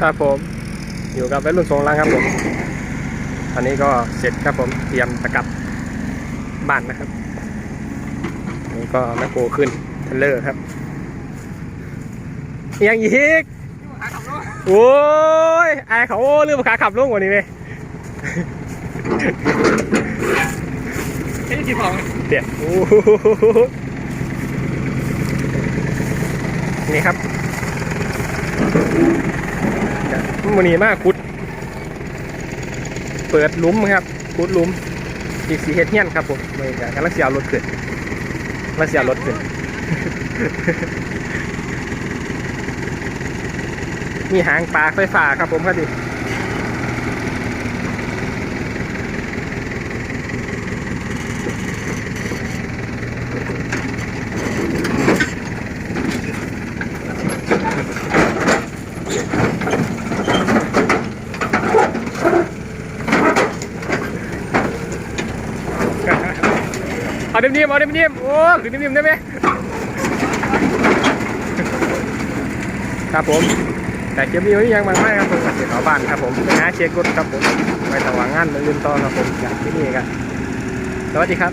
ครับผม อยู่กับวัยรุ่นทรงลังครับผมอันนี้ก็เสร็จครับผมเตรียมตะกลับบ้านนะครับอันนี่ก็แมคโครขึ้นเทรลเลอร์ครับยังอีกโอ้ยไอายเขาเรื่องขาขับลงกว่านี้ไหมไอ้ที่สองเดี๋ยวโอ้โหนี่ครับ มันนี้มากคุด เปิดหลุมครับคุดหลุม อีกสีเฮ็ดเฮียนครับผมม่จะกำลังเสียรถขึ้นกำลังเสียรถขึ้นมีหางปลาไฟฟ้าครับผมครับดิ เอาเนียมๆเอาเนียมๆโอ้ขึ้นเนียมๆได้ไหมครับผม แต่เกมนี้ไม่มียังมากมากครับผมเสร็จเอาบ้านครับผมไปหาเช็ครถครับผมไปต่อวางงานมาลืมต่อครับผมจากที่นี่กันสวัสดีครับ